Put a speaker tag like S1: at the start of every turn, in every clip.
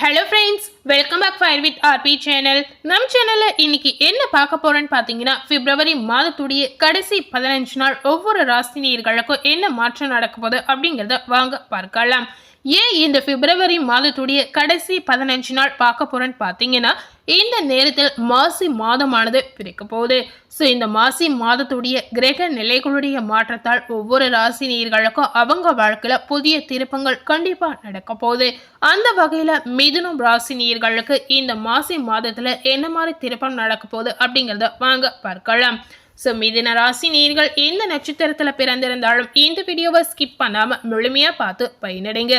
S1: Hello friends welcome back fire with RP channel நம் சேனலில் இன்னைக்கு என்ன பார்க்க போறோன்னு பார்த்தீங்கன்னா பிப்ரவரி மாதத்துடைய கடைசி பதினஞ்சு நாள் ஒவ்வொரு ராசினியர்களுக்கும் என்ன மாற்றம் நடக்க போகுது அப்படிங்கிறத வாங்க பார்க்கலாம். ஏன் இந்த பிப்ரவரி மாதத்துடைய கடைசி பதினஞ்சு நாள் பார்க்க போறேன்னு பார்த்தீங்கன்னா இந்த நேரத்தில் மாசி மாதமானது பிரிக்க போகுது. ஸோ இந்த மாசி மாதத்துடைய கிரக நிலைகளுடைய மாற்றத்தால் ஒவ்வொரு ராசி நீர்களுக்கும் அவங்க வாழ்க்கையில் புதிய திருப்பங்கள் கண்டிப்பாக நடக்க போகுது. அந்த வகையில் மிதுனம் ராசி நீர்களுக்கு இந்த மாசி மாதத்தில் என்ன மாதிரி திருப்பம் நடக்க போகுது அப்படிங்கிறத வாங்க பார்க்கலாம். ஸோ மிதின ராசி நீர்கள் எந்த நட்சத்திரத்தில் பிறந்திருந்தாலும் இந்த வீடியோவை ஸ்கிப் பண்ணாமல் முழுமையாக பார்த்து பயனடைங்க.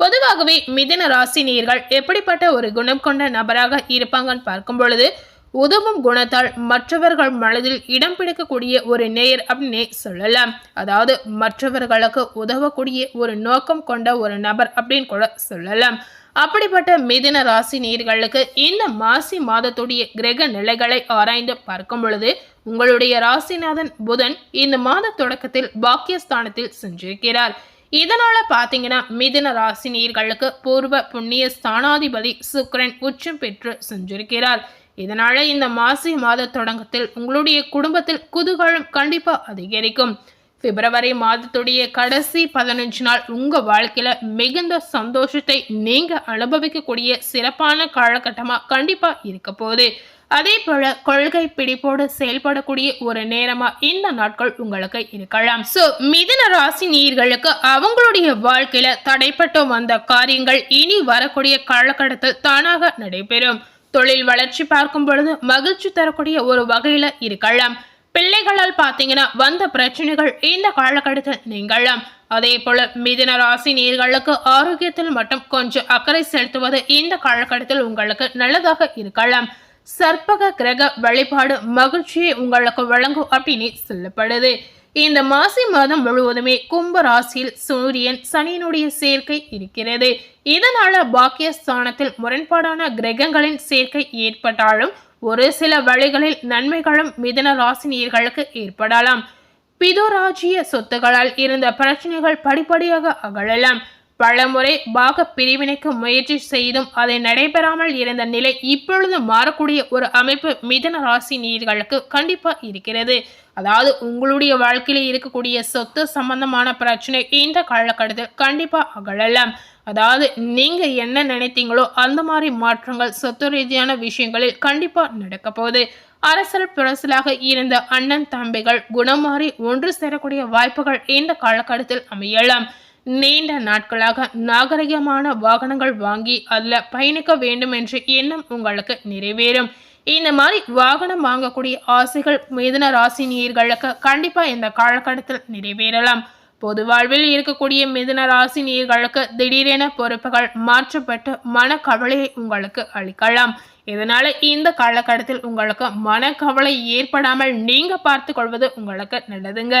S1: பொதுவாகவே மிதின ராசி நீர்கள் எப்படிப்பட்ட ஒரு குணம் கொண்ட நபராக இருப்பாங்கன்னு பார்க்கும் பொழுது உதவும் குணத்தால் மற்றவர்கள் மனதில் இடம் பிடிக்கக்கூடிய ஒரு நேயர் அப்படின்னே சொல்லலாம். அதாவது மற்றவர்களுக்கு உதவக்கூடிய ஒரு நோக்கம் கொண்ட ஒரு நபர் அப்படின்னு கூட சொல்லலாம். அப்படிப்பட்ட மிதின ராசி நீர்களுக்கு இந்த மாசி மாதத்துடைய கிரக நிலைகளை ஆராய்ந்து பார்க்கும் பொழுது உங்களுடைய ராசிநாதன் புதன் இந்த மாத தொடக்கத்தில் பாக்கியஸ்தானத்தில் சென்றிருக்கிறார். இதனால பாத்தீங்கன்னா மிதுன ராசி நீர்களுக்கு பூர்வ புண்ணிய ஸ்தானாதிபதி சுக்ரன் உச்சம் பெற்று சென்றிருக்கிறார். இதனால இந்த மாசி மாத தொடக்கத்தில் உங்களுடைய குடும்பத்தில் குதூகலம் கண்டிப்பா அதிகரிக்கும். பிப்ரவரி மாதத்துடைய கடைசி பதினஞ்சு நாள் உங்க வாழ்க்கையில மிகுந்த சந்தோஷத்தை நீங்க அனுபவிக்கக்கூடிய சிறப்பான காலகட்டமா கண்டிப்பா இருக்க போகுது. அதே போல கொள்கை பிடிப்போடு செயல்படக்கூடிய ஒரு நேரமா இந்த நாட்கள் உங்களுக்கு இருக்கலாம். சோ மிதன ராசி நீர்களுக்கு அவங்களுடைய வாழ்க்கையில தடைப்பட்டு வந்த காரியங்கள் இனி வரக்கூடிய காலகட்டத்தில் தானாக நடைபெறும். தொழில் வளர்ச்சி பார்க்கும் பொழுது மகிழ்ச்சி தரக்கூடிய ஒரு வகையில இருக்கலாம். பிள்ளைகளால் பார்த்தீங்கன்னா வந்த பிரச்சனைகள் இந்த காலகட்டத்தில் நீங்களாம் அதே போல மிதுன ராசி நீர்களுக்கு ஆரோக்கியத்தில் மட்டும் கொஞ்சம் அக்கறை செலுத்துவது இந்த காலகட்டத்தில் உங்களுக்கு நல்லதாக இருக்கலாம். சர்ப்பக கிரக வழிபாடு மகிழ்ச்சியை உங்களுக்கு வழங்கும் அப்படின்னு சொல்லப்படுது. இந்த மாசி மாதம் முழுவதுமே கும்ப ராசியில் சூரியன் சனியினுடைய சேர்க்கை இருக்கிறது. இதனால பாக்கியஸ்தானத்தில் முரண்பாடான கிரகங்களின் சேர்க்கை ஏற்பட்டாலும் ஒரு சில வழிகளில் நன்மைகளும் மிதன ராசினியர்களுக்கு ஏற்படலாம். பிதுராஜ்ய சொத்துகளால் இருந்த பிரச்சனைகள் படிப்படியாக அகழலாம் பலமுறை பாக பிரிவினைக்கு முயற்சி செய்தும் அதை நடைபெறாமல் இருந்த நிலை இப்பொழுது மாறக்கூடிய ஒரு அமைப்பு மிதன ராசி நீர்களுக்கு கண்டிப்பா இருக்கிறது. அதாவது உங்களுடைய வாழ்க்கையில இருக்கக்கூடிய சொத்து சம்பந்தமான பிரச்சனை இந்த காலகட்டத்தில் கண்டிப்பா அகழலாம் அதாவது நீங்க என்ன நினைத்தீங்களோ அந்த மாதிரி மாற்றங்கள் சொத்து ரீதியான விஷயங்களில் கண்டிப்பா நடக்க போகுது. அரசல் புரசலாக இருந்த அண்ணன் தம்பிகள் குணமாறி ஒன்று சேரக்கூடிய வாய்ப்புகள் இந்த காலகட்டத்தில் அமையலாம். நீண்ட நாட்களாக நாகரிகமான வாகனங்கள் வாங்கி அதில் பயணிக்க வேண்டும் என்ற எண்ணம் உங்களுக்கு நிறைவேறும். இந்த மாதிரி வாகனம் வாங்கக்கூடிய ஆசைகள் மிதுன ராசி நீர்களுக்கு கண்டிப்பாக இந்த காலகட்டத்தில் நிறைவேறலாம். பொது வாழ்வில் இருக்கக்கூடிய மிதுன ராசி நீர்களுக்கு திடீரென பொறுப்புகள் மாற்றப்பட்டு மனக்கவலையை உங்களுக்கு அளிக்கலாம். இதனால இந்த காலகட்டத்தில் உங்களுக்கு மனக்கவலை ஏற்படாமல் நீங்க பார்த்து கொள்வது உங்களுக்கு நல்லதுங்க.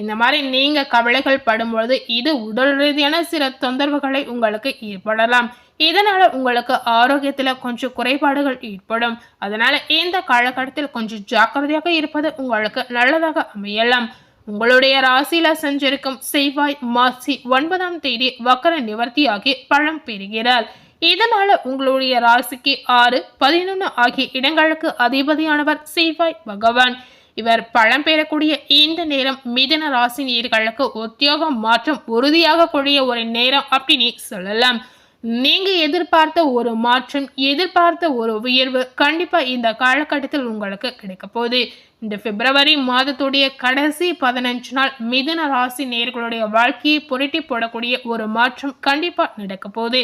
S1: இந்த மாதிரி நீங்கள் கவலைகள் படும்பொழுது இது உடல் ரீதியான சில தொந்தரவுகளை உங்களுக்கு ஏற்படலாம். இதனால் உங்களுக்கு ஆரோக்கியத்தில் கொஞ்சம் குறைபாடுகள் ஏற்படும். அதனால் இந்த காலகட்டத்தில் கொஞ்சம் ஜாக்கிரதையாக இருப்பது உங்களுக்கு நல்லதாக அமையலாம். உங்களுடைய ராசியில செஞ்சிருக்கும் செவ்வாய் மாசி ஒன்பதாம் தேதி வக்கர நிவர்த்தியாகி பழம் பெறுகிறார். இதனால உங்களுடைய ராசிக்கு ஆறு பதினொன்று ஆகிய இடங்களுக்கு அதிபதியானவர் செவ்வாய் பகவான். இவர் பழம் பெறக்கூடிய இந்த நேரம் மிதன ராசி நேர்களுக்கு உத்தியோகம் மாற்றம் உறுதியாக கூடிய ஒரு நேரம் அப்படின்னு சொல்லலாம். நீங்க எதிர்பார்த்த ஒரு மாற்றம் எதிர்பார்த்த ஒரு உயர்வு கண்டிப்பா இந்த காலகட்டத்தில் உங்களுக்கு கிடைக்க போகுது. இந்த பிப்ரவரி மாதத்துடைய கடைசி பதினஞ்சு நாள் மிதுன ராசி நேர்களுடைய வாழ்க்கையை புரட்டி போடக்கூடிய ஒரு மாற்றம் கண்டிப்பா நடக்க போகுது.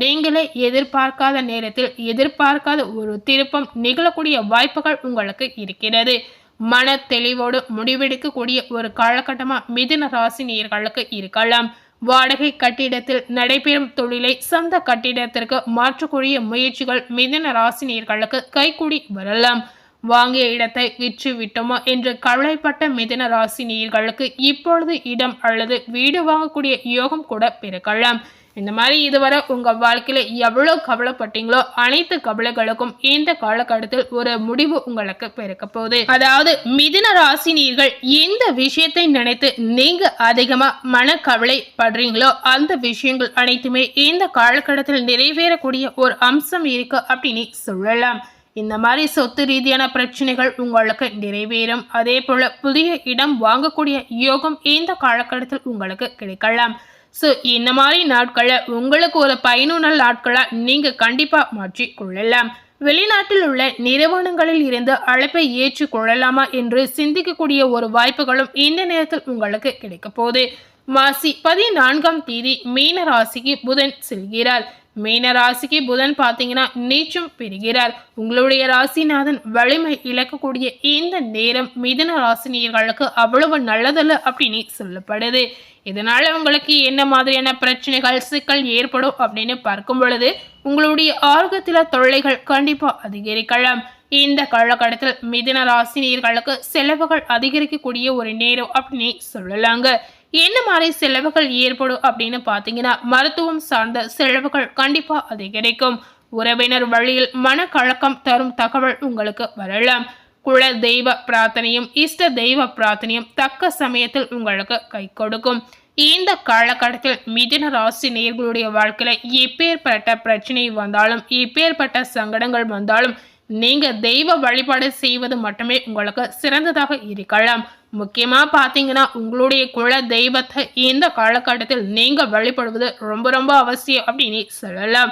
S1: நீங்களே எதிர்பார்க்காத நேரத்தில் எதிர்பார்க்காத ஒரு திருப்பம் நிகழக்கூடிய வாய்ப்புகள் உங்களுக்கு இருக்கிறது. மன தெளிவோடு முடிவெடுக்கக்கூடிய ஒரு காலகட்டமாக மிதுன ராசி நேர்களுக்கு இருக்கலாம். வாடகை கட்டிடத்தில் நடைபெறும் தொழிலை சொந்த கட்டிடத்திற்கு மாற்றக்கூடிய முயற்சிகள் மிதுன ராசினியர்களுக்கு கைகூடி வரலாம். வாங்கிய இடத்தை விற்று விட்டோமோ என்று கவலைப்பட்ட மிதுன ராசினியர்களுக்கு இப்பொழுது இடம் அல்லது வீடு வாங்கக்கூடிய யோகம் கூட பிறக்கலாம் இந்த மாதிரி இதுவரை உங்கள் வாழ்க்கையில் எவ்வளோ கவலைப்பட்டீங்களோ அனைத்து கவலைகளுக்கும் இந்த காலகட்டத்தில் ஒரு முடிவு உங்களுக்கு பிறக்க போகுது. அதாவது மிதுன ராசினியர்கள் எந்த விஷயத்தை நினைத்து நீங்க அதிகமா மனக்கவலை படுறீங்களோ அந்த விஷயங்கள் அனைத்துமே இந்த காலகட்டத்தில் நிறைவேறக்கூடிய ஒரு அம்சம் இருக்கு அப்படின்னு சொல்லலாம். இந்த மாதிரி சொத்து ரீதியான பிரச்சனைகள் உங்களுக்கு நிறைவேறும். அதே போல புதிய இடம் வாங்கக்கூடிய யோகம் இந்த காலகட்டத்தில் உங்களுக்கு கிடைக்கலாம். ஸோ இந்த மாதிரி நாட்களை உங்களுக்கு ஒரு பயனுள்ள நாட்களாக நீங்கள் கண்டிப்பாக மாற்றி கொள்ளலாம். வெளிநாட்டில் உள்ள நிறுவனங்களில் இருந்து அழைப்பை ஏற்று கொள்ளலாமா என்று சிந்திக்கக்கூடிய ஒரு வாய்ப்புகளும் இந்த நேரத்தில் உங்களுக்கு கிடைக்க போகுது. மாசி பதினான்காம் தேதி மீன ராசிக்கு புதன் செல்கிறார். மீன ராசிக்கு புதன் பார்த்தீங்கன்னா நீச்சம் பெறுகிறார் உங்களுடைய ராசிநாதன் வலிமை இழக்கக்கூடிய இந்த நேரம் மிதன ராசினியர்களுக்கு அவ்வளவு நல்லதல்ல அப்படின்னு சொல்லப்படுது. இதனால உங்களுக்கு என்ன மாதிரியான பிரச்சனைகள் சிக்கல் ஏற்படும் அப்படின்னு பார்க்கும் பொழுது உங்களுடைய ஆரோக்கியத்தில் தொல்லைகள் கண்டிப்பா அதிகரிக்கலாம். இந்த காலகட்டத்தில் மிதன ராசினியர்களுக்கு செலவுகள் அதிகரிக்கக்கூடிய ஒரு நேரம் அப்படின்னு சொல்லலாங்க. என்ன மாதிரி செலவுகள் ஏற்படும் அப்படின்னு பார்த்தீங்கன்னா மருத்துவம் சார்ந்த செலவுகள் கண்டிப்பாக அதிகரிக்கும் உறவினர் வழியில் மனக்கழக்கம் தரும் தகவல் உங்களுக்கு வரலாம். குல தெய்வ பிரார்த்தனையும் இஷ்ட தெய்வ பிரார்த்தனையும் தக்க சமயத்தில் உங்களுக்கு கை கொடுக்கும். இந்த காலகட்டத்தில் மிதின ராசி நேர்களுடைய வாழ்க்கையில் எப்பேற்பட்ட பிரச்சனை வந்தாலும் எப்பேற்பட்ட சங்கடங்கள் வந்தாலும் நீங்கள் தெய்வ வழிபாடு செய்வது மட்டுமே உங்களுக்கு சிறந்ததாக இருக்கலாம். முக்கியமாக பார்த்தீங்கன்னா உங்களுடைய குல தெய்வத்தை இந்த காலகட்டத்தில் நீங்கள் வழிபடுவது ரொம்ப ரொம்ப அவசியம் அப்படின்னு சொல்லலாம்.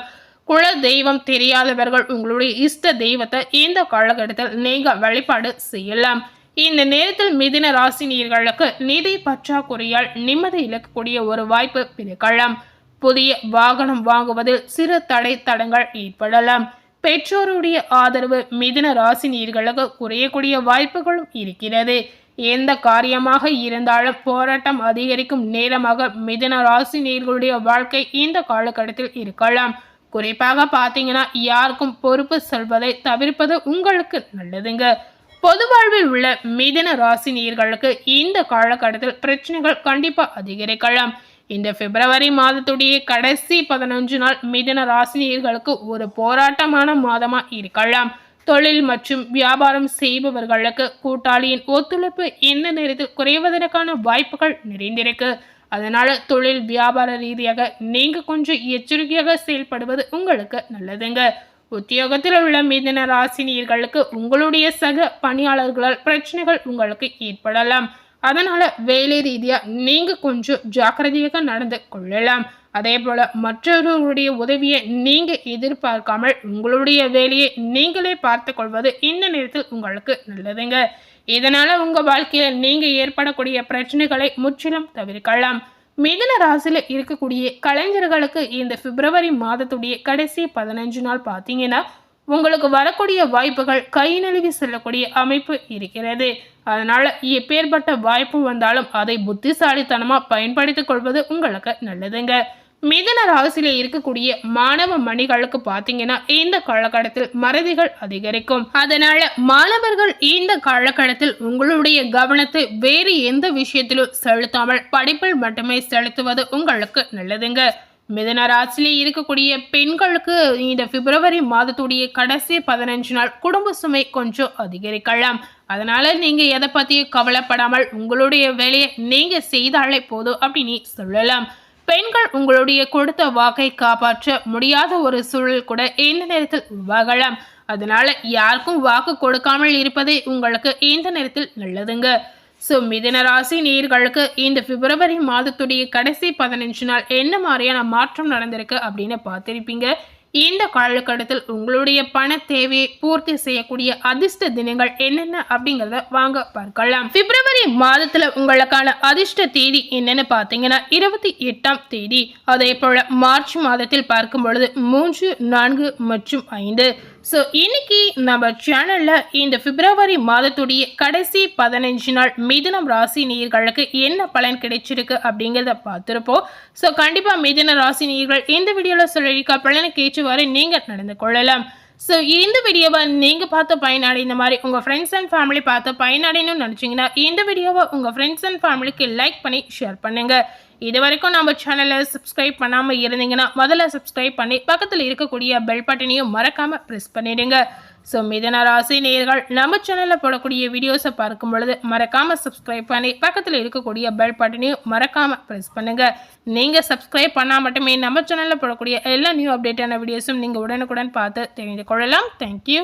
S1: குல தெய்வம் தெரியாதவர்கள் உங்களுடைய இஷ்ட தெய்வத்தை இந்த காலகட்டத்தில் நீங்கள் வழிபாடு செய்யலாம். இந்த நேரத்தில் மிதின ராசினியர்களுக்கு நிதி பற்றாக்குறையால் நிம்மதி இழக்கக்கூடிய ஒரு வாய்ப்பு பிறக்கலாம். புதிய வாகனம் வாங்குவதில் சிறு தடை தடங்கள் ஏற்படலாம். பெற்றோருடைய ஆதரவு மிதின ராசினியர்களுக்கு குறையக்கூடிய வாய்ப்புகளும் இருக்கிறது. எந்த காரியமாக இருந்தாலும் போராட்டம் அதிகரிக்கும் நேரமாக மிதன ராசி நேர்களுடைய வாழ்க்கை இந்த காலகட்டத்தில் இருக்கலாம். குறிப்பாக பார்த்தீங்கன்னா யாருக்கும் பொறுப்பு சொல்வதை தவிர்ப்பது உங்களுக்கு நல்லதுங்க. பொது வாழ்வில் உள்ள மிதன ராசினியர்களுக்கு இந்த காலகட்டத்தில் பிரச்சனைகள் கண்டிப்பாக அதிகரிக்கலாம். இந்த பிப்ரவரி மாதத்துடைய கடைசி பதினஞ்சு நாள் மிதன ராசினியர்களுக்கு ஒரு போராட்டமான மாதமாக இருக்கலாம். தொழில் மற்றும் வியாபாரம் செய்பவர்களுக்கு கூட்டாளியின் ஒத்துழைப்பு எந்த நேரத்தில் குறைவதற்கான வாய்ப்புகள் நிறைந்திருக்கு. அதனால தொழில் வியாபார ரீதியாக நீங்க கொஞ்சம் எச்சரிக்கையாக செயல்படுவது உங்களுக்கு நல்லதுங்க. உத்தியோகத்தில் உள்ள மிதன ராசினியர்களுக்கு உங்களுடைய சக பணியாளர்களால் பிரச்சனைகள் உங்களுக்கு ஏற்படலாம். அதனால வேலை ரீதியாக நீங்க கொஞ்சம் ஜாக்கிரதையாக நடந்து கொள்ளலாம். அதே போல் மற்றவர்களுடைய உதவியை நீங்கள் எதிர்பார்க்காமல் உங்களுடைய வேலையை நீங்களே பார்த்து கொள்வது இந்த நேரத்தில் உங்களுக்கு நல்லதுங்க. இதனால் உங்கள் வாழ்க்கையில் நீங்கள் ஏற்படக்கூடிய பிரச்சனைகளை முற்றிலும் தவிர்க்கலாம். மிதன ராசியில் இருக்கக்கூடிய கலைஞர்களுக்கு இந்த பிப்ரவரி மாதத்துடைய கடைசி பதினஞ்சு நாள் பார்த்தீங்கன்னா உங்களுக்கு வரக்கூடிய வாய்ப்புகள் கை நழுவி செல்லக்கூடிய அமைப்பு இருக்கிறது. அதனால் எப்பேற்பட்ட வாய்ப்பு வந்தாலும் அதை புத்திசாலித்தனமாக பயன்படுத்திக் கொள்வது உங்களுக்கு நல்லதுங்க. மிதன ராசியில் இருக்கக்கூடிய மாணவ மணிகளுக்கு பாத்தீங்கன்னா இந்த காலகட்டத்தில் மறதிகள் அதிகரிக்கும். அதனால மாணவர்கள் இந்த காலகட்டத்தில் உங்களுடைய கவனத்தை வேறு எந்த விஷயத்திலும் செலுத்தாமல் படிப்பில் மட்டுமே செலுத்துவது உங்களுக்கு நல்லதுங்க. மிதன ராசியிலே இருக்கக்கூடிய பெண்களுக்கு இந்த பிப்ரவரி மாதத்துடைய கடைசி பதினஞ்சு நாள் குடும்ப சுமை கொஞ்சம் அதிகரிக்கலாம். அதனால நீங்க எதை பத்தியும் கவலைப்படாமல் உங்களுடைய வேலையை நீங்க செய்தாலே போதும் அப்படின்னு சொல்லலாம். பெண்கள் உங்களுடைய கொடுத்த வாக்கை காப்பாற்ற முடியாத ஒரு சூழல் கூட இந்த நேரத்தில் உருவாகலாம் அதனால யாருக்கும் வாக்கு கொடுக்காமல் இருப்பதே உங்களுக்கு இந்த நேரத்தில் நல்லதுங்க. ஸோ மிதன ராசி நீர்களுக்கு இந்த பிப்ரவரி மாதத்துடைய கடைசி பதினஞ்சு நாள் என்ன மாதிரியான மாற்றம் நடந்திருக்கு அப்படின்னு பார்த்துருப்பீங்க. இந்த காலகட்டத்தில் உங்களுடைய பண தேவையை பூர்த்தி செய்யக்கூடிய அதிர்ஷ்ட தினங்கள் என்னென்ன அப்படிங்கிறத வாங்க பார்க்கலாம். பிப்ரவரி மாதத்துல உங்களுக்கான அதிர்ஷ்ட தேதி என்னன்னு பார்த்தீங்கன்னா இருபத்தி எட்டாம் தேதி. அதே போல மார்ச் மாதத்தில் பார்க்கும் பொழுது மூன்று நான்கு மற்றும் ஐந்து. ஸோ இன்னைக்கு நம்ம சேனலில் இந்த பிப்ரவரி மாதத்துடைய கடைசி பதினஞ்சு நாள் மிதுனம் ராசி நீர்களுக்கு என்ன பலன் கிடைச்சிருக்கு அப்படிங்கிறத பார்த்துருப்போம். ஸோ கண்டிப்பாக மிதுன ராசி நீர்கள் இந்த வீடியோவில் சொல்லியிருக்க பலனை கேச்சு வரை நீங்கள் நடந்து கொள்ளலாம். ஸோ இந்த வீடியோவை நீங்கள் பார்த்து பயனடைந்த மாதிரி உங்கள் ஃப்ரெண்ட்ஸ் அண்ட் ஃபேமிலி பார்த்து பயனடையணும்னு நினச்சிங்கன்னா இந்த வீடியோவை உங்கள் ஃப்ரெண்ட்ஸ் அண்ட் ஃபேமிலிக்கு லைக் பண்ணி ஷேர் பண்ணுங்கள் இது வரைக்கும் நம்ம சேனலை சப்ஸ்கிரைப் பண்ணாமல் இருந்தீங்கன்னா முதல்ல சப்ஸ்கிரைப் பண்ணி பக்கத்தில் இருக்கக்கூடிய பெல் பட்டனையும் மறக்காமல் ப்ரெஸ் பண்ணிடுங்க. ஸோ மிதன ராசி நேயர்கள் நம்ம சேனலில் போடக்கூடிய வீடியோஸை பார்க்கும் பொழுது மறக்காமல் சப்ஸ்கிரைப் பண்ணி பக்கத்தில் இருக்கக்கூடிய பெல் பட்டனையும் மறக்காமல் ப்ரெஸ் பண்ணுங்கள் நீங்கள் சப்ஸ்கிரைப் பண்ணால் மட்டுமே நம்ம சேனலில் போடக்கூடிய எல்லா நியூ அப்டேட்டான வீடியோஸும் நீங்கள் உடனுக்குடன் பார்த்து தெரிந்து கொள்ளலாம். தேங்க்யூ